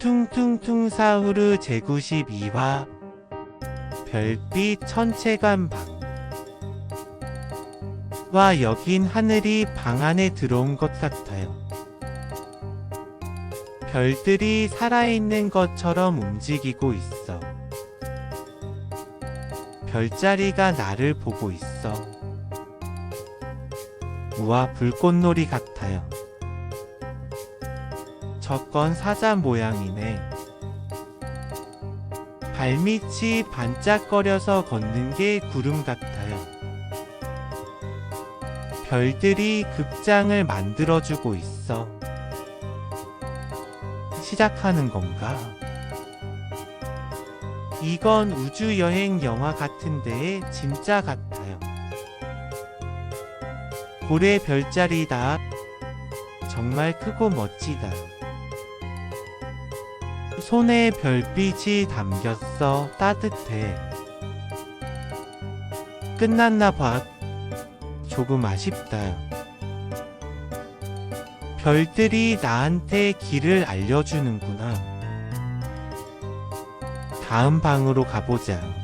퉁퉁퉁 사후르 제92화 별빛 천체관 방. 와 여긴 하늘이 방 안에 들어온 것 같아요. 별들이 살아있는 것처럼 움직이고 있어. 별자리가 나를 보고 있어. 우와 불꽃놀이 같아요. 저건 사자 모양이네. 발밑이 반짝거려서 걷는 게 구름 같아요. 별들이 극장을 만들어주고 있어. 시작하는 건가? 이건 우주여행 영화 같은데 진짜 같아요. 고래 별자리다. 정말 크고 멋지다. 손에 별빛이 담겼어. 따뜻해. 끝났나 봐. 조금 아쉽다. 별들이 나한테 길을 알려주는구나. 다음 방으로 가보자.